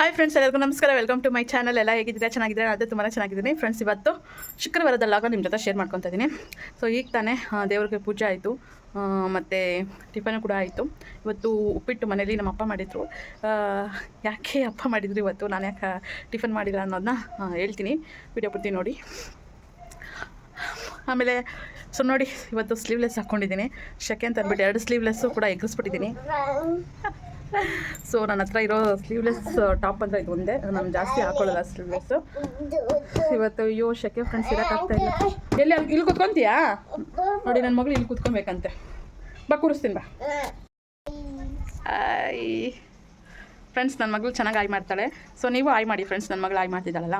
Hi friends ಎಲ್ಲರಿಗೂ ನಮಸ್ಕಾರ. Welcome to my channel ಎಲ್ಲ ಹೇಗಿದ್ದೀರಾ? ಚೆನ್ನಾಗಿದ್ದೀರಾ? ಅದು ತುಂಬ ಚೆನ್ನಾಗಿದ್ದೀನಿ. ಫ್ರೆಂಡ್ಸ್ ಇವತ್ತು ಶುಕ್ರವಾರದಲ್ಲಾಗ ನಿಮ್ಮ ಜೊತೆ ಶೇರ್ ಮಾಡ್ಕೊತಾ ಇದ್ದೀನಿ. ಸೊ ಈಗ ತಾನೇ ದೇವ್ರಿಗೆ ಪೂಜೆ ಆಯಿತು. ಮತ್ತು ಟಿಫನ್ ಕೂಡ ಆಯಿತು. ಇವತ್ತು ಉಪ್ಪಿಟ್ಟು ಮನೇಲಿ ನಮ್ಮ ಅಪ್ಪ ಮಾಡಿದರು. ಯಾಕೆ ಅಪ್ಪ ಮಾಡಿದರು ಇವತ್ತು? ನಾನು ಯಾಕೆ ಟಿಫನ್ ಮಾಡಿಲ್ಲ ಅನ್ನೋದನ್ನ ಹೇಳ್ತೀನಿ. ವಿಡಿಯೋ ಪೂರ್ತಿ ನೋಡಿ. ಆಮೇಲೆ ಸೊ ನೋಡಿ, ಇವತ್ತು ಸ್ಲೀವ್ಲೆಸ್ ಹಾಕ್ಕೊಂಡಿದ್ದೀನಿ ಶೆಕೆ ಅಂತ ಅಂದ್ಬಿಟ್ಟು ಎರಡು ಸ್ಲೀವ್ಲೆಸ್ಸು ಕೂಡ ಎಗ್ರಿಸ್ಬಿಟ್ಟಿದ್ದೀನಿ. ಸೊ ನನ್ನ ಹತ್ರ ಇರೋ ಸ್ಲೀವ್ಲೆಸ್ ಟಾಪ್ ಅಂತ ಇದು ಒಂದೇ. ನಾನು ಜಾಸ್ತಿ ಹಾಕೊಳ್ಳಲ್ಲ ಸ್ಲೀವ್ಲೆಸ್ ಇವತ್ತು, ಅಯ್ಯೋ, ಶೆಕೆ ಫ್ರೆಂಡ್ಸ್ ಇರೋಕ್ಕಾಗ್ತಾ ಇಲ್ಲ. ಎಲ್ಲಿ, ಅಲ್ಲಿ, ಇಲ್ಲಿ ಕುತ್ಕೊಂತೀಯಾ? ನೋಡಿ ನನ್ನ ಮಗಳು ಇಲ್ಲಿ ಕುತ್ಕೊಬೇಕಂತೆ. ಬಾ, ಕೂರಿಸ್ತೀನಿ, ಬಾ. ಐ ಫ್ರೆಂಡ್ಸ್ ನನ್ನ ಮಗಳು ಚೆನ್ನಾಗಿ ಆಯ್ ಮಾಡ್ತಾಳೆ. ಸೊ ನೀವು ಆಯ್ ಮಾಡಿ ಫ್ರೆಂಡ್ಸ್ ನನ್ನ ಮಗಳು ಆಯ್ ಮಾಡ್ತಿದ್ದಾಳಲ್ಲ?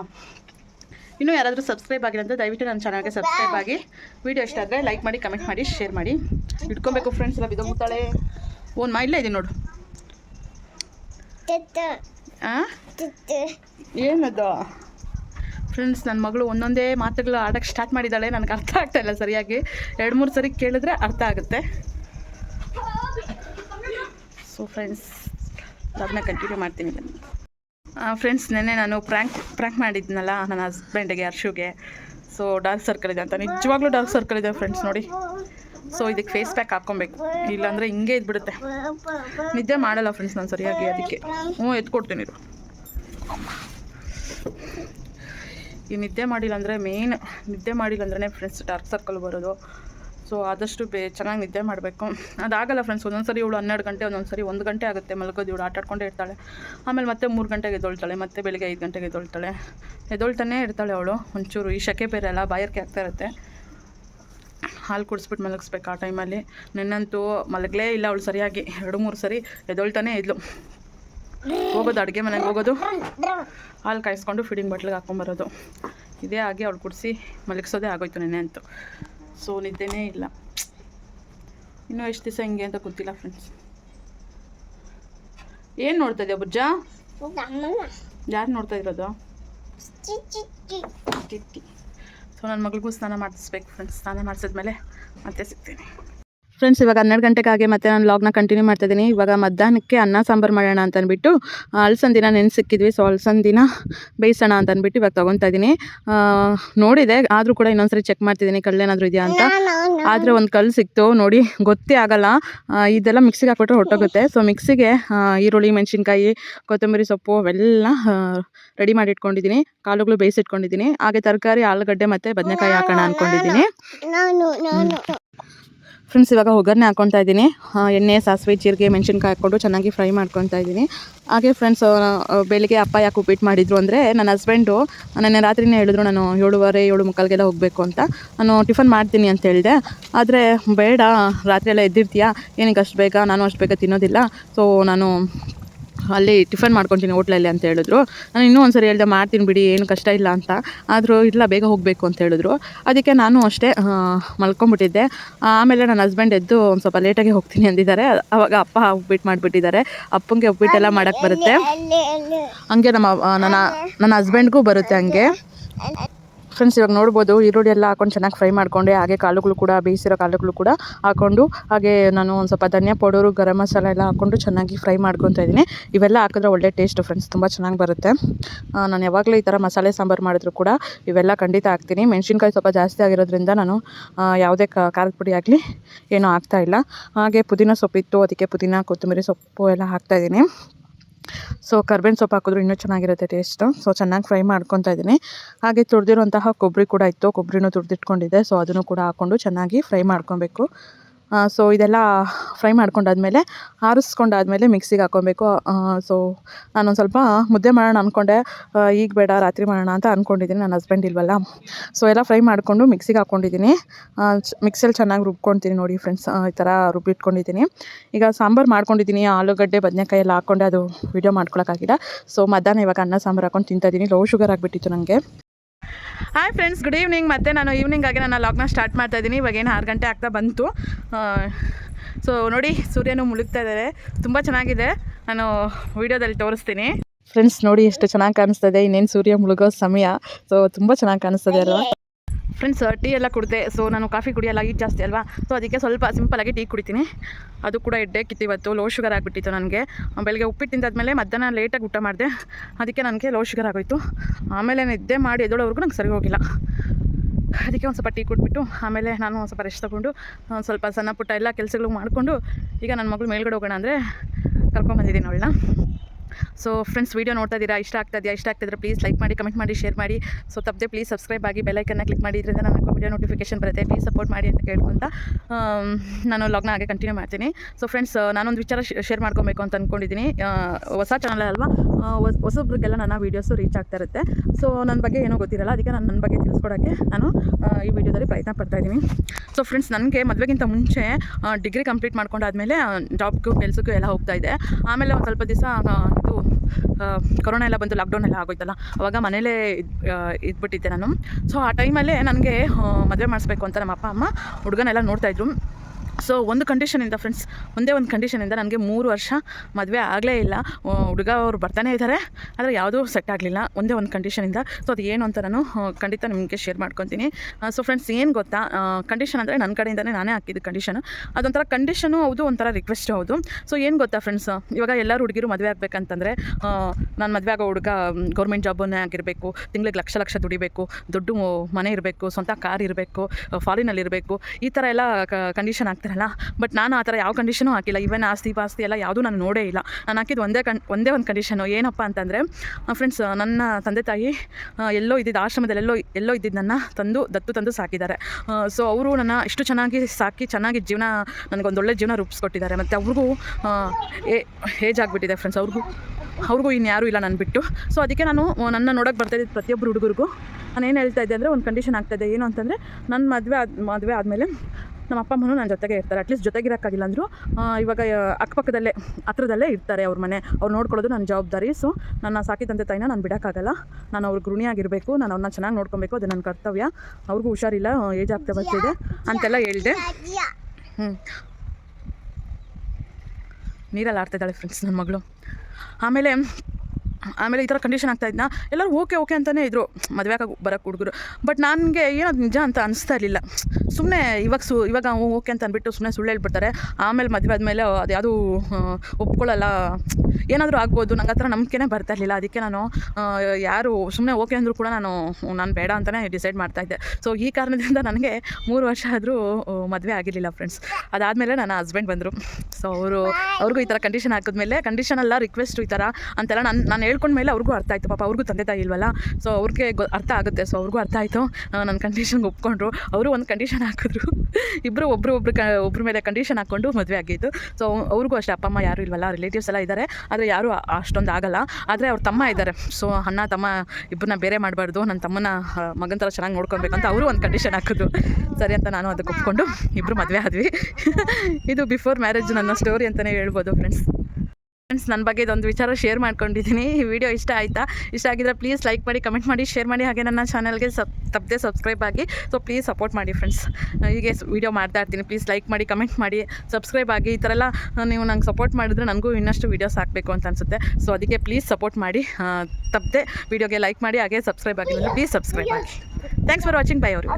ಇನ್ನೂ ಯಾರಾದರೂ ಸಬ್ಸ್ಕ್ರೈಬ್ ಆಗಿಲ್ಲ ದಯವಿಟ್ಟು ನನ್ನ ಚಾನಲ್ಗೆ ಸಬ್ಸ್ಕ್ರೈಬ್ ಆಗಿ. ವಿಡಿಯೋ ಇಷ್ಟ ಆದರೆ ಲೈಕ್ ಮಾಡಿ ಕಮೆಂಟ್ ಮಾಡಿ ಶೇರ್ ಮಾಡಿ. ಇಟ್ಕೊಬೇಕು ಫ್ರೆಂಡ್ಸ್ ಎಲ್ಲ ಬಿದ್ದೋಗ್ತಾಳೆ ಓನ್ ಮಾ ಇಲ್ಲೇ ಇದೆ ನೋಡು. ಆ? ಏನದು? ಫ್ರೆಂಡ್ಸ್ ನನ್ನ ಮಗಳು ಒಂದೊಂದೇ ಮಾತುಗಳು ಆಡಕ್ಕೆ ಸ್ಟಾರ್ಟ್ ಮಾಡಿದ್ದಾಳೆ ನನಗೆ ಅರ್ಥ ಆಗ್ತಾ ಇಲ್ಲ ಸರಿಯಾಗಿ. ಎರಡು ಮೂರು ಸರಿ ಕೇಳಿದ್ರೆ ಅರ್ಥ ಆಗುತ್ತೆ. ಸೊ ಫ್ರೆಂಡ್ಸ್ ಅದನ್ನ ಕಂಟಿನ್ಯೂ ಮಾಡ್ತೀನಿ. ಫ್ರೆಂಡ್ಸ್ ನೆನ್ನೆ ನಾನು ಪ್ರ್ಯಾಂಕ್ ಪ್ರ್ಯಾಂಕ್ ಮಾಡಿದ್ನಲ್ಲ ನನ್ನ ಹಸ್ಬೆಂಡಿಗೆ ಅರ್ಶುಗೆ. ಸೊ ಡಾರ್ಕ್ ಸರ್ಕಲ್ ಇದೆ ಅಂತ. ನಿಜವಾಗ್ಲೂ ಡಾರ್ಕ್ ಸರ್ಕಲ್ ಇದೆ ಫ್ರೆಂಡ್ಸ್ ನೋಡಿ. ಸೊ ಇದಕ್ಕೆ ಫೇಸ್ ಪ್ಯಾಕ್ ಹಾಕ್ಕೊಬೇಕು. ಇಲ್ಲಾಂದರೆ ಹಿಂಗೆ ಇದ್ಬಿಡುತ್ತೆ. ನಿದ್ದೆ ಮಾಡಲ್ಲ ಫ್ರೆಂಡ್ಸ್ ನಾನು ಸರಿಯಾಗಿ ಅದಕ್ಕೆ. ಹ್ಞೂ, ಎತ್ಕೊಡ್ತೀನಿ ಇದು. ಈ ನಿದ್ದೆ ಮಾಡಿಲ್ಲ ಅಂದರೆ ಮೇಯ್ನ್ ನಿದ್ದೆ ಮಾಡಿಲ್ಲ ಅಂದ್ರೆ ಫ್ರೆಂಡ್ಸ್ ಡಾರ್ಕ್ ಸರ್ಕಲ್ ಬರೋದು. ಸೊ ಆದಷ್ಟು ಬೇ ಚೆನ್ನಾಗಿ ನಿದ್ದೆ ಮಾಡಬೇಕು. ಅದಾಗಲ್ಲ ಫ್ರೆಂಡ್ಸ್ ಒಂದೊಂದು ಸರಿ ಇವಳು ಹನ್ನೆರಡು ಗಂಟೆ, ಒಂದೊಂದು ಸರಿ ಒಂದು ಗಂಟೆ ಆಗುತ್ತೆ. ಮಲಗೋದು ಇವಳು ಆಟಾಡ್ಕೊಂಡೇ ಇರ್ತಾಳೆ. ಆಮೇಲೆ ಮತ್ತೆ ಮೂರು ಗಂಟೆಗೆ ಎದ್ದೊಳ್ತಾಳೆ, ಮತ್ತೆ ಬೆಳಿಗ್ಗೆ ಐದು ಗಂಟೆಗೆ ಎದ್ದೊಳ್ತಾಳೆ. ಎದ್ದೊಳ್ತಾನೆ ಇರ್ತಾಳೆ ಅವಳು ಒಂಚೂರು. ಈ ಶಕೆ ಬೇರೆ ಅಲ್ಲ ಬಾಯರ್ಕೆ ಆಗ್ತಾ ಇರುತ್ತೆ. ಹಾಲು ಕುಡಿಸ್ಬಿಟ್ಟು ಮಲಗಿಸ್ಬೇಕು ಆ ಟೈಮಲ್ಲಿ. ನಿನ್ನಂತೂ ಮಲಗಲೇ ಇಲ್ಲ ಅವಳು ಸರಿಯಾಗಿ. ಎರಡು ಮೂರು ಸರಿ ಎದೊಳ್ತಾನೆ ಇದ್ಲು. ಹೋಗೋದು ಅಡುಗೆ ಮನೆಗೆ ಹೋಗೋದು. ಹಾಲು ಕಾಯಿಸ್ಕೊಂಡು ಫೀಡಿಂಗ್ ಬಾಟ್ಲಿಗೆ ಹಾಕೊಂಬರೋದು ಇದೇ ಆಗಿ ಅವಳು ಕುಡಿಸಿ ಮಲಗಿಸೋದೇ ಆಗೋಯ್ತು ನಿನ್ನೆ ಅಂತೂ. ಸೊ ನಿದ್ದೆನೇ ಇಲ್ಲ. ಇನ್ನೂ ಎಷ್ಟು ದಿವಸ ಹಿಂಗೆ ಅಂತ ಗೊತ್ತಿಲ್ಲ ಫ್ರೆಂಡ್ಸ್ ಏನು ನೋಡ್ತಾ ಇದೆಯಾ ಬುಜ್ಜ? ಯಾರು ನೋಡ್ತಾ ಇರೋದು? ಸೊ ನನ್ನ ಮಗಳಿಗೂ ಸ್ನಾನ ಮಾಡಿಸ್ಬೇಕು ಫ್ರೆಂಡ್ಸ್ ಸ್ನಾನ ಮಾಡಿಸಿದ್ಮೇಲೆ ಮತ್ತೆ ಸಿಗ್ತೀನಿ. ಫ್ರೆಂಡ್ಸ್ ಇವಾಗ ಹನ್ನೆರಡು ಗಂಟೆಗಾಗೆ ಮತ್ತೆ ನಾನು ಲಾಗ್ನ ಕಂಟಿನ್ಯೂ ಮಾಡ್ತಾ ಇದ್ದೀನಿ. ಇವಾಗ ಮಧ್ಯಾಹ್ನಕ್ಕೆ ಅನ್ನ ಸಾಂಬಾರು ಮಾಡೋಣ ಅಂತ ಅಂದ್ಬಿಟ್ಟು ಅಲಸಂದಿನ ನೆನೆಸಿಕ್ಕಿದ್ವಿ ಸೊ ಅಲಸಂದಿನ ಬೇಯಿಸೋಣ ಅಂತ ಅಂದ್ಬಿಟ್ಟು ಇವಾಗ ತೊಗೊತಾ ಇದ್ದೀನಿ. ನೋಡಿದೆ ಆದರೂ ಕೂಡ ಇನ್ನೊಂದ್ಸರಿ ಚೆಕ್ ಮಾಡ್ತಿದ್ದೀನಿ. ಕಲ್ಲೇನಾದರೂ ಇದೆಯಾ ಅಂತ? ಆದರೆ ಒಂದು ಕಲ್ಲು ಸಿಕ್ತು. ನೋಡಿ ಗೊತ್ತೇ ಆಗಲ್ಲ. ಇದೆಲ್ಲ ಮಿಕ್ಸಿಗೆ ಹಾಕ್ಬಿಟ್ರೆ ಹೊಟ್ಟೋಗುತ್ತೆ. ಸೊ ಮಿಕ್ಸಿಗೆ ಈರುಳ್ಳಿ ಮೆಣಸಿನ್ಕಾಯಿ ಕೊತ್ತಂಬರಿ ಸೊಪ್ಪು ಅವೆಲ್ಲ ರೆಡಿ ಮಾಡಿ ಇಟ್ಕೊಂಡಿದ್ದೀನಿ. ಕಾಳುಗಳು ಬೇಯಿಸಿಟ್ಕೊಂಡಿದ್ದೀನಿ. ಹಾಗೆ ತರಕಾರಿ ಆಲೂಗಡ್ಡೆ ಮತ್ತು ಬದನೆಕಾಯಿ ಹಾಕೋಣ ಅಂದ್ಕೊಂಡಿದ್ದೀನಿ ಫ್ರೆಂಡ್ಸ್ ಇವಾಗ ಒಗ್ಗರಣೆ ಹಾಕ್ಕೊತಾ ಇದ್ದೀನಿ. ಎಣ್ಣೆ, ಸಾಸಿವೆ, ಜೀರಿಗೆ, ಮೆಣಸಿನ್ಕಾಯಿ ಹಾಕ್ಕೊಂಡು ಚೆನ್ನಾಗಿ ಫ್ರೈ ಮಾಡ್ಕೊತಾ ಇದ್ದೀನಿ. ಹಾಗೆ ಫ್ರೆಂಡ್ಸ್ ಬೆಳಿಗ್ಗೆ ಅಪ್ಪ ಯಾಕೆ ಉಪ್ಪಿಟ್ಟು ಮಾಡಿದ್ರು ಅಂದರೆ ನನ್ನ ಹಸ್ಬೆಂಡು ನನ್ನ ರಾತ್ರಿನೇ ಹೇಳಿದ್ರು ನಾನು ಏಳುವರೆ, ಏಳು ಮುಕ್ಕಾಲ್ಗೆಲ್ಲ ಹೋಗಬೇಕು ಅಂತ. ನಾನು ಟಿಫನ್ ಮಾಡ್ತೀನಿ ಅಂತ ಹೇಳಿದೆ. ಆದರೆ, ಬೇಡ, ರಾತ್ರಿ ಎಲ್ಲ ಎದ್ದಿರ್ತೀಯಾ? ಏನಕ್ಕೆ ಅಷ್ಟು ಬೇಗ? ನಾನು ಅಷ್ಟು ಬೇಗ ತಿನ್ನೋದಿಲ್ಲ. ಸೊ ನಾನು ಅಲ್ಲಿ ಟಿಫನ್ ಮಾಡ್ಕೊತೀನಿ ಹೋಟ್ಲಲ್ಲಿ ಅಂತ ಹೇಳಿದ್ರು. ನಾನು ಇನ್ನೂ ಒಂದ್ಸರಿ ಹೇಳ್ದೆ, ಮಾಡ್ತೀನಿ ಬಿಡಿ, ಏನು ಕಷ್ಟ ಇಲ್ಲ ಅಂತ. ಆದರೂ ಇಲ್ಲ ಬೇಗ ಹೋಗಬೇಕು, ಅಂತ ಹೇಳಿದ್ರು. ಅದಕ್ಕೆ ನಾನು ಅಷ್ಟೇ ಮಲ್ಕೊಂಡ್ಬಿಟ್ಟಿದ್ದೆ ಆಮೇಲೆ ನನ್ನ ಹಸ್ಬೆಂಡ್ ಎದ್ದು ಒಂದು ಸ್ವಲ್ಪ ಲೇಟಾಗಿ ಹೋಗ್ತೀನಿ ಅಂದಿದ್ದಾರೆ. ಅವಾಗ ಅಪ್ಪ ಉಪ್ಪಿಟ್ಟು ಮಾಡಿಬಿಟ್ಟಿದ್ದಾರೆ. ಅಪ್ಪಂಗೆ ಉಪ್ಪಿಟ್ಟೆಲ್ಲ ಮಾಡೋಕ್ಕೆ ಬರುತ್ತೆ. ಹಂಗೆ ನಮ್ಮ ನನ್ನ ನನ್ನ ಹಸ್ಬೆಂಡ್ಗೂ ಬರುತ್ತೆ ಹಂಗೆ. ಫ್ರೆಂಡ್ಸ್ ಇವಾಗ ನೋಡ್ಬೋದು, ಈರುಳ್ಳಿ ಎಲ್ಲ ಹಾಕೊಂಡು ಚೆನ್ನಾಗಿ ಫ್ರೈ ಮಾಡ್ಕೊಂಡೆ, ಹಾಗೆ ಕಾಳುಗಳು ಕೂಡ, ಬೇಯಿಸಿರೋ ಕಾಳುಗಳು ಕೂಡ ಹಾಕೊಂಡು, ಹಾಗೆ ನಾನು ಒಂದು ಸ್ವಲ್ಪ ಧನಿಯಾ ಪೌಡರು, ಗರಂ ಮಸಾಲ ಎಲ್ಲ ಹಾಕ್ಕೊಂಡು ಚೆನ್ನಾಗಿ ಫ್ರೈ ಮಾಡ್ಕೊತಾ ಇದ್ದೀನಿ. ಇವೆಲ್ಲ ಹಾಕಿದ್ರೆ ಒಳ್ಳೆ ಟೇಸ್ಟ್ ಫ್ರೆಂಡ್ಸ್ ತುಂಬ ಚೆನ್ನಾಗಿ ಬರುತ್ತೆ. ನಾನು ಯಾವಾಗಲೂ ಈ ಥರ ಮಸಾಲೆ ಸಾಂಬಾರು ಮಾಡಿದ್ರು ಕೂಡ ಇವೆಲ್ಲ ಖಂಡಿತ ಹಾಕ್ತೀನಿ. ಮೆಣಸಿನ್ಕಾಯಿ ಸ್ವಲ್ಪ ಜಾಸ್ತಿ ಆಗಿರೋದ್ರಿಂದ ನಾನು ಯಾವುದೇ ಖಾರದ ಪುಡಿ ಆಗಲಿ ಏನೂ ಹಾಕ್ತಾ ಇಲ್ಲ. ಹಾಗೆ ಪುದೀನ ಸೊಪ್ಪಿತ್ತು, ಅದಕ್ಕೆ ಪುದೀನ ಕೊತ್ತಂಬರಿ ಸೊಪ್ಪು ಎಲ್ಲ ಹಾಕ್ತಾಯಿದ್ದೀನಿ ಸೊ ಕರ್ಬೇವಿನ ಸೊಪ್ಪು ಹಾಕಿದ್ರು ಇನ್ನೂ ಚೆನ್ನಾಗಿರುತ್ತೆ ಟೇಸ್ಟು ಸೊ ಚೆನ್ನಾಗಿ ಫ್ರೈ ಮಾಡ್ಕೊತಾ ಇದ್ದೀನಿ. ಹಾಗೆ ತುರಿದಿರುವಂತಹ ಕೊಬ್ಬರಿ ಕೂಡ ಇತ್ತು. ಕೊಬ್ಬರಿನೂ ತುರಿದಿಟ್ಕೊಂಡಿದ್ದೆ. ಸೊ ಅದನ್ನು ಕೂಡ ಹಾಕ್ಕೊಂಡು ಚೆನ್ನಾಗಿ ಫ್ರೈ ಮಾಡ್ಕೊಬೇಕು. ಸೊ ಇದೆಲ್ಲ ಫ್ರೈ ಮಾಡ್ಕೊಂಡಾದ್ಮೇಲೆ, ಆರಿಸ್ಕೊಂಡಾದ್ಮೇಲೆ ಮಿಕ್ಸಿಗೆ ಹಾಕ್ಕೊಬೇಕು. ಸೊ ನಾನೊಂದು ಸ್ವಲ್ಪ ಮುದ್ದೆ ಮಾಡೋಣ ಅಂದ್ಕೊಂಡೆ ಈಗ ಬೇಡ, ರಾತ್ರಿ ಮಾಡೋಣ ಅಂತ ಅಂದ್ಕೊಂಡಿದ್ದೀನಿ ನನ್ನ ಹಸ್ಬೆಂಡ್ ಇಲ್ವಲ್ಲ. ಸೊ ಎಲ್ಲ ಫ್ರೈ ಮಾಡಿಕೊಂಡು ಮಿಕ್ಸಿಗೆ ಹಾಕ್ಕೊಂಡಿದ್ದೀನಿ ಮಿಕ್ಸಲ್ಲಿ ಚೆನ್ನಾಗಿ ರುಬ್ಕೊತೀನಿ ನೋಡಿ ಫ್ರೆಂಡ್ಸ್ ಈ ಥರ ರುಬ್ಬಿಟ್ಕೊಂಡಿದ್ದೀನಿ ಈಗ ಸಾಂಬಾರು ಮಾಡ್ಕೊಂಡಿದ್ದೀನಿ ಆಲೂಗಡ್ಡೆ, ಬದನೆಕಾಯಿ ಎಲ್ಲ ಹಾಕ್ಕೊಂಡೆ. ಅದು ವೀಡಿಯೋ ಮಾಡ್ಕೊಳಕ್ಕಾಗಿಲ್ಲ. ಸೊ ಮಧ್ಯಾಹ್ನ ಇವಾಗ ಅನ್ನ ಸಾಂಬಾರು ಹಾಕೊಂಡು ತಿಂತಾಯಿದ್ದೀನಿ ಲೋ ಶುಗರ್ ಆಗಿಬಿಟ್ಟಿತ್ತು ನನಗೆ ಹಾಯ್ ಫ್ರೆಂಡ್ಸ್ ಗುಡ್ ಈವ್ನಿಂಗ್ ಮತ್ತೆ ನಾನು ಈವ್ನಿಂಗ್ ಆಗಿ ನನ್ನ ಲಾಗ್ನ ಸ್ಟಾರ್ಟ್ ಮಾಡ್ತಾ ಇದ್ದೀನಿ. ಇವಾಗ ಏನು ಆರು ಗಂಟೆ ಆಗ್ತಾ ಬಂತು. ಸೊ ನೋಡಿ, ಸೂರ್ಯನು ಮುಳುಗ್ತಾ ಇದ್ದಾರೆ ತುಂಬ ಚೆನ್ನಾಗಿದೆ. ನಾನು ವೀಡಿಯೋದಲ್ಲಿ ತೋರಿಸ್ತೀನಿ. ಫ್ರೆಂಡ್ಸ್ ನೋಡಿ ಎಷ್ಟು ಚೆನ್ನಾಗಿ ಕಾಣಿಸ್ತದೆ ಇನ್ನೇನು ಸೂರ್ಯ ಮುಳುಗೋ ಸಮಯ. ಸೊ ತುಂಬ ಚೆನ್ನಾಗಿ ಕಾಣಿಸ್ತದೆ ಅಲ್ವಾ? ಫ್ರೆಂಡ್ಸ್ ಟೀ ಎಲ್ಲ ಕುಡಿದೆ. ಸೊ ನಾನು ಕಾಫಿ ಕುಡಿಯಲ್ಲ ಈಗ ಜಾಸ್ತಿ ಅಲ್ವಾ? ಸೊ ಅದಕ್ಕೆ ಸ್ವಲ್ಪ ಸಿಂಪಲಾಗಿ ಟೀ ಕುಡಿತೀನಿ. ಅದು ಕೂಡ ಎಡ್ಡೆಕ್ಕಿತ್ತು ಇವತ್ತು. ಲೋ ಶುಗರ್ ಆಗಿಬಿಟ್ಟಿತ್ತು ನನಗೆ. ಬೆಳಗ್ಗೆ ಉಪ್ಪಿಟ್ಟು ತಿಂದಾದ್ಮೇಲೆ ಮಧ್ಯಾಹ್ನ ಲೇಟಾಗಿ ಊಟ ಮಾಡಿದೆ. ಅದಕ್ಕೆ ನನಗೆ ಲೋ ಶುಗರ್ ಆಗೋಯ್ತು. ಆಮೇಲೆ ನಿದ್ದೆ ಮಾಡಿ ಎದ್ದೋಳವರೆಗೂ ನಂಗೆ ಸರಿ ಹೋಗಿಲ್ಲ. ಅದಕ್ಕೆ ಒಂದು ಸ್ವಲ್ಪ ಟೀ ಕೊಟ್ಬಿಟ್ಟು ಆಮೇಲೆ ನಾನು ಒಂದು ಸ್ವಲ್ಪ ರೆಸ್ಟ್ ತೊಗೊಂಡು ಸ್ವಲ್ಪ ಸಣ್ಣ ಪುಟ್ಟ ಎಲ್ಲ ಕೆಲಸಗಳು ಮಾಡಿಕೊಂಡು, ಈಗ ನನ್ನ ಮಗಳು ಮೇಲ್ಗಡೆ ಹೋಗೋಣ ಅಂದರೆ ಕರ್ಕೊಂಬಂದಿದ್ದೀನಿ ಅವಳನ್ನ. ಸೊ ಫ್ರೆಂಡ್ಸ್ ವೀಡಿಯೋ ನೋಡ್ತಾ ಇದ್ದೀರಾ? ಇಷ್ಟ ಆಗ್ತಾ ಇಷ್ಟ ಆಗ್ತಿದ್ರೆ ಪ್ಲೀಸ್ ಲೈಕ್ ಮಾಡಿ ಕಮೆಂಟ್ ಮಾಡಿ ಶೇರ್ ಮಾಡಿ. ಸೊ ತಪ್ಪದೆ ಪ್ಲೀಸ್ ಸಬ್ಸ್ಕ್ರೈಬ್ ಆಗಿ ಬೆಲ್ಲೈಕನ್ನ ಕ್ಲಿಕ್ ಮಾಡಿ ಇದರಿಂದ ನನಗೆ ವೀಡಿಯೋ ನೋಟಿಫಿಕೇಶನ್ ಬರುತ್ತೆ. ಪ್ಲೀಸ್ ಸಪೋರ್ಟ್ ಮಾಡಿ ಅಂತ ಕೇಳ್ಕೊಂತ ನಾನು ಲಾಗ್ನ ಹಾಗೆ ಕಂಟಿನ್ಯೂ ಮಾಡ್ತೀನಿ. ಸೊ ಫ್ರೆಂಡ್ಸ್ ನಾನೊಂದು ವಿಚಾರ ಶೇರ್ ಮಾಡ್ಕೊಬೇಕು ಅಂತ ಅಂದ್ಕೊಂಡಿದ್ದೀನಿ ಹೊಸ ಚಾನಲ್ ಅಲ್ವಾ? ಹೊಸೊಬ್ರಿಗೆಲ್ಲ ಹೊಸ- ಹೊಸಬ್ರಿಗೆಲ್ಲ ನನ್ನ ವೀಡಿಯೋಸು ರೀಚ್ ಆಗ್ತಾ ಇರುತ್ತೆ. ಸೊ ನನ್ನ ಬಗ್ಗೆ ಏನೂ ಗೊತ್ತಿರಲ್ಲ. ಅದಕ್ಕೆ ನಾನು ನನ್ನ ಬಗ್ಗೆ ತಿಳಿಸ್ಕೊಡೋಕ್ಕೆ ನಾನು ಈ ವಿಡಿಯೋದಲ್ಲಿ ಪ್ರಯತ್ನ ಪಡ್ತಾ ಇದ್ದೀನಿ. ಸೊ ಫ್ರೆಂಡ್ಸ್ ನನಗೆ ಮದುವೆಗಿಂತ ಮುಂಚೆ ಡಿಗ್ರಿ ಕಂಪ್ಲೀಟ್ ಮಾಡ್ಕೊಂಡಾದ್ಮೇಲೆ ಜಾಬ್ಗೂ ಕೆಲಸಕ್ಕೂ ಎಲ್ಲ ಹೋಗ್ತಾ ಇದೆ. ಆಮೇಲೆ ಒಂದು ಸ್ವಲ್ಪ ದಿವಸ ಕೊರೋನಾ ಎಲ್ಲ ಬಂದು ಲಾಕ್ಡೌನ್ ಎಲ್ಲ ಆಗೋಯ್ತಲ್ಲ, ಅವಾಗ ಮನೇಲೇ ಇದ್ಬಿಟ್ಟಿದ್ದೆ ನಾನು. ಸೊ ಆ ಟೈಮಲ್ಲೇ ನನಗೆ ಮದುವೆ ಮಾಡಿಸ್ಬೇಕು ಅಂತ ನಮ್ಮ ಅಪ್ಪ, ಅಮ್ಮ ಹುಡುಗನೆಲ್ಲ ನೋಡ್ತಾಯಿದ್ರು ಸೊ ಒಂದು ಕಂಡೀಷನಿಂದ ಫ್ರೆಂಡ್ಸ್ ಒಂದೇ ಒಂದು ಕಂಡೀಷನಿಂದ ನನಗೆ ಮೂರು ವರ್ಷ ಮದುವೆ ಆಗಲೇ ಇಲ್ಲ. ಹುಡುಗ ಅವರು ಬರ್ತಾನೆ ಇದ್ದಾರೆ ಆದರೆ ಯಾವುದೂ ಸೆಟ್ ಆಗಲಿಲ್ಲ. ಒಂದೇ ಒಂದು ಕಂಡೀಷನಿಂದ ಸೊ ಅದು ಏನು ಅಂತ ನಾನು ಖಂಡಿತ ನಿಮಗೆ ಶೇರ್ ಮಾಡ್ಕೊತೀನಿ. ಸೊ ಫ್ರೆಂಡ್ಸ್ ಏನು ಗೊತ್ತಾ? ಕಂಡೀಷನ್ ಅಂದರೆ ನನ್ನ ಕಡೆಯಿಂದಲೇ ನಾನೇ ಹಾಕಿದ್ದು ಕಂಡೀಷನ್ ಅದೊಂಥರ ಕಂಡೀಷನು ಹೌದು, ಒಂಥರ ರಿಕ್ವೆಸ್ಟ್ ಹೌದು. ಸೊ ಏನು ಗೊತ್ತಾ ಫ್ರೆಂಡ್ಸ್ ಇವಾಗ ಎಲ್ಲರೂ ಹುಡುಗಿರು ಮದುವೆ ಆಗಬೇಕಂತಂದರೆ ನಾನು ಮದುವೆ ಆಗೋ ಹುಡುಗ ಗೌರ್ಮೆಂಟ್ ಜಾಬನ್ನೇ ಆಗಿರಬೇಕು. ತಿಂಗಳಿಗೆ ಲಕ್ಷ ಲಕ್ಷ ದುಡಿಬೇಕು. ದೊಡ್ಡ ಮನೆ ಇರಬೇಕು, ಸ್ವಂತ ಕಾರ್ ಇರಬೇಕು ಫಾರಿನಲ್ಲಿ ಇರಬೇಕು ಈ ಥರ ಎಲ್ಲ ಕಂಡೀಷನ್ ಆಗ್ತಾರಲ್ಲ ಬಟ್ ನಾನು ಆ ಥರ ಯಾವ ಕಂಡೀಷನೂ ಹಾಕಿಲ್ಲ. ಇವನ್ ಆಸ್ತಿ ಪಾಸ್ತಿ ಎಲ್ಲ ಯಾವುದೂ ನಾನು ನೋಡೇ ಇಲ್ಲ. ನಾನು ಹಾಕಿದ್ದು ಒಂದೇ ಕಣ್ ಒಂದೇ ಒಂದು ಕಂಡೀಷನು ಏನಪ್ಪ ಅಂತಂದರೆ ಫ್ರೆಂಡ್ಸ್ ನನ್ನ ತಂದೆ ತಾಯಿ ಎಲ್ಲೋ ಇದ್ದಿದ್ದು ಆಶ್ರಮದಲ್ಲಿ ಎಲ್ಲೋ ಎಲ್ಲೋ ಇದ್ದಿದ್ದು ನನ್ನ ತಂದು, ದತ್ತು ತಂದು ಸಾಕಿದ್ದಾರೆ. ಸೊ ಅವರು ನನ್ನ ಇಷ್ಟು ಚೆನ್ನಾಗಿ ಸಾಕಿ, ಚೆನ್ನಾಗಿ ಜೀವನ ನನಗೊಂದೊಳ್ಳೆ ಜೀವನ ರೂಪಿಸ್ಕೊಟ್ಟಿದ್ದಾರೆ. ಮತ್ತು ಅವ್ರಿಗೂ ಏಜ್ ಆಗಿಬಿಟ್ಟಿದೆ ಫ್ರೆಂಡ್ಸ್ ಅವ್ರಿಗೂ ಅವ್ರಿಗೂ ಇನ್ಯಾರೂ ಇಲ್ಲ ನಾನು ಬಿಟ್ಟು. ಸೊ ಅದಕ್ಕೆ ನಾನು ನನ್ನ ನೋಡೋಕೆ ಬರ್ತಾಯಿದ್ದ ಪ್ರತಿಯೊಬ್ಬರು ಹುಡುಗರಿಗೂ ನಾನು ಏನು ಹೇಳ್ತಾ ಇದ್ದೆ ಅಂದರೆ, ಒಂದು ಕಂಡೀಷನ್ ಆಗ್ತಾಯಿದೆ ಏನು ಅಂತಂದರೆ ನನ್ನ ಮದುವೆ ಆದ, ಮದುವೆ ಆದಮೇಲೆ ನಮ್ಮ ಅಪ್ಪ ಅಮ್ಮನೂ ನನ್ನ ಜೊತೆಗೆ ಇರ್ತಾರೆ. ಅಟ್ಲೀಸ್ಟ್ ಜೊತೆಗಿರೋಕ್ಕಾಗಿಲ್ಲ ಅಂದರೂ. ಇವಾಗ ಅಕ್ಕಪಕ್ಕದಲ್ಲೇ, ಹತ್ರದಲ್ಲೇ ಇರ್ತಾರೆ ಅವ್ರ ಮನೆ. ಅವ್ರು ನೋಡ್ಕೊಳ್ಳೋದು ನನ್ನ ಜವಾಬ್ದಾರಿ. ಸೊ ನನ್ನ ಸಾಕಿ ತಂದೆ ತಾಯಿನ ನಾನು ಬಿಡೋಕ್ಕಾಗಲ್ಲ. ನಾನು ಅವ್ರಿಗೆ ಋಣಿಯಾಗಿರಬೇಕು. ನಾನು ಅವ್ರನ್ನ ಚೆನ್ನಾಗಿ ನೋಡ್ಕೊಬೇಕು. ಅದು ನನ್ನ ಕರ್ತವ್ಯ. ಅವ್ರಿಗೂ ಹುಷಾರಿಲ್ಲ. ಏಜ್ ಆಗ್ತಾ ಬರ್ತಿದೆ. ಅಂತೆಲ್ಲ ಹೇಳಿದೆ. ಹ್ಞೂ ನೀರಲ್ಲಿ ಆಡ್ತಿದ್ದಾಳೆ ಫ್ರೆಂಡ್ಸ್ ನನ್ನ ಮಗಳು. ಆಮೇಲೆ ಆಮೇಲೆ ಈ ಥರ ಕಂಡೀಷನ್ ಆಗ್ತಾ ಇದ್ನ, ಎಲ್ಲರೂ ಓಕೆ ಓಕೆ ಅಂತಲೇ ಇದ್ರು. ಮದುವೆ ಆಗ ಬರೋಕ್ಕೆ ಹುಡುಗರು. ಬಟ್ ನನಗೆ ಏನೋ ನಿಜ ಅಂತ ಅನಿಸ್ತಾ ಇರಲಿಲ್ಲ. ಸುಮ್ಮನೆ ಇವಾಗ ಸು, ಇವಾಗ ಓಕೆ ಅಂತ ಅಂದ್ಬಿಟ್ಟು ಸುಮ್ಮನೆ ಸುಳ್ಳು ಹೇಳ್ಬಿಡ್ತಾರೆ. ಆಮೇಲೆ ಮದುವೆ ಆದಮೇಲೆ ಅದು ಯಾವುದು ಒಪ್ಕೊಳ್ಳಲ್ಲ. ಏನಾದರೂ ಆಗ್ಬೋದು. ನಂಗೆ ಆ ಥರ ನಂಬಿಕೆನೇ ಬರ್ತಾ ಇರಲಿಲ್ಲ. ಅದಕ್ಕೆ ನಾನು ಯಾರು ಸುಮ್ಮನೆ ಓಕೆ ಅಂದರೂ ಕೂಡ ನಾನು ನಾನು ಬೇಡ ಅಂತಲೇ ಡಿಸೈಡ್ ಮಾಡ್ತಾ ಇದ್ದೆ. ಸೊ ಈ ಕಾರಣದಿಂದ ನನಗೆ ಮೂರು ವರ್ಷ ಆದರೂ ಮದುವೆ ಆಗಿರಲಿಲ್ಲ ಫ್ರೆಂಡ್ಸ್ ಅದಾದಮೇಲೆ ನನ್ನ ಹಸ್ಬೆಂಡ್ ಬಂದರು. ಸೊ ಅವರು, ಅವ್ರಿಗೂ ಈ ಥರ ಕಂಡೀಷನ್ ಹಾಕಿದ್ಮೇಲೆ ಕಂಡೀಷನ್ ಅಲ್ಲ ರಿಕ್ವೆಸ್ಟ್ ಈ ಥರ ಅಂತೆಲ್ಲ ನಾನು ನಾನು ಹೇಳ್ಕೊಂಡ್ಮೇಲೆ ಅವ್ರಿಗೂ ಅರ್ಥ ಆಯಿತು. ಪಾಪ ಅವ್ರಿಗೂ ತಂದೆ ತಾಯಿ ಇಲ್ವಲ್ಲ? ಸೊ ಅವ್ರಿಗೆ ಅರ್ಥ ಆಗುತ್ತೆ. ಸೊ ಅವ್ರಿಗೂ ಅರ್ಥ ಆಯಿತು. ನನ್ನ ಕಂಡೀಷನ್ಗೆ ಒಪ್ಕೊಂಡ್ರು. ಅವರು ಒಂದು ಕಂಡೀಷನ್ ಹಾಕಿದ್ರು. ಇಬ್ಬರು ಒಬ್ಬರು ಒಬ್ರು ಕ ಒಬ್ಬರ ಮೇಲೆ ಕಂಡೀಷನ್ ಹಾಕ್ಕೊಂಡು ಮದುವೆ ಆಗಿದ್ದು. ಸೊ ಅವ್ರಿಗೂ ಅಷ್ಟೇ ಅಪ್ಪ, ಅಮ್ಮ ಯಾರೂ ಇಲ್ವಲ್ಲ? ರಿಲೇಟಿವ್ಸ್ ಎಲ್ಲ ಇದ್ದಾರೆ ಆದರೆ ಯಾರೂ ಅಷ್ಟೊಂದು ಆಗಲ್ಲ. ಆದರೆ ಅವ್ರ ತಮ್ಮ ಇದ್ದಾರೆ ಸೊ ಅಣ್ಣ, ತಮ್ಮ ಇಬ್ಬರನ್ನ ಬೇರೆ ಮಾಡಬಾರ್ದು. ನನ್ನ ತಮ್ಮನ ಮಗನ ಥರ ಚೆನ್ನಾಗಿ ನೋಡ್ಕೊಬೇಕು ಅಂತ ಅವರು ಒಂದು ಕಂಡೀಷನ್ ಹಾಕಿದ್ರು. ಸರಿ ಅಂತ ನಾನು ಅದಕ್ಕೆ ಒಪ್ಕೊಂಡು ಇಬ್ಬರು ಮದುವೆ ಆದ್ವಿ. ಇದು ಬಿಫೋರ್ ಮ್ಯಾರೇಜ್ ನನ್ನ ಸ್ಟೋರಿ ಅಂತಲೇ ಹೇಳ್ಬೋದು ಫ್ರೆಂಡ್ಸ್ ಫ್ರೆಂಡ್ಸ್ ನನ್ನ ಬಗ್ಗೆ ಇದೊಂದು ವಿಚಾರ ಶೇರ್ ಮಾಡ್ಕೊಂಡಿದ್ದೀನಿ ಈ ವಿಡಿಯೋ ಇಷ್ಟ ಆಯಿತಾ? ಇಷ್ಟ ಆಗಿದ್ರೆ ಪ್ಲೀಸ್ ಲೈಕ್ ಮಾಡಿ ಕಮೆಂಟ್ ಮಾಡಿ ಶೇರ್ ಮಾಡಿ. ಹಾಗೆ ನನ್ನ ಚಾನಲ್ಗೆ ಸಬ್, ತಪ್ಪದೆ ಸಬ್ಸ್ಕ್ರೈಬ್ ಆಗಿ. ಸೊ ಪ್ಲೀಸ್ ಸಪೋರ್ಟ್ ಮಾಡಿ ಫ್ರೆಂಡ್ಸ್ ಹೀಗೆ ವಿಡಿಯೋ ಮಾಡ್ತಾ ಇರ್ತೀನಿ. ಪ್ಲೀಸ್ ಲೈಕ್ ಮಾಡಿ ಕಮೆಂಟ್ ಮಾಡಿ ಸಬ್ಸ್ಕ್ರೈಬ್ ಆಗಿ. ಈ ಥರ ಎಲ್ಲ ನೀವು ನಂಗೆ ಸಪೋರ್ಟ್ ಮಾಡಿದ್ರೆ ನನಗೂ ಇನ್ನಷ್ಟು ವೀಡಿಯೋಸ್ ಹಾಕಬೇಕು ಅಂತ ಅನಿಸುತ್ತೆ. ಸೊ ಅದಕ್ಕೆ ಪ್ಲೀಸ್ ಸಪೋರ್ಟ್ ಮಾಡಿ. ತಪ್ಪದೆ ವಿಡಿಯೋಗೆ ಲೈಕ್ ಮಾಡಿ, ಹಾಗೆ ಸಬ್ಸ್ಕ್ರೈಬ್ ಆಗಿ ಪ್ಲೀಸ್ ಸಬ್ಸ್ಕ್ರೈಬ್ ಆಗಿ. ಥ್ಯಾಂಕ್ಸ್ ಫಾರ್ ವಾಚಿಂಗ್ ಬೈ ಅವರು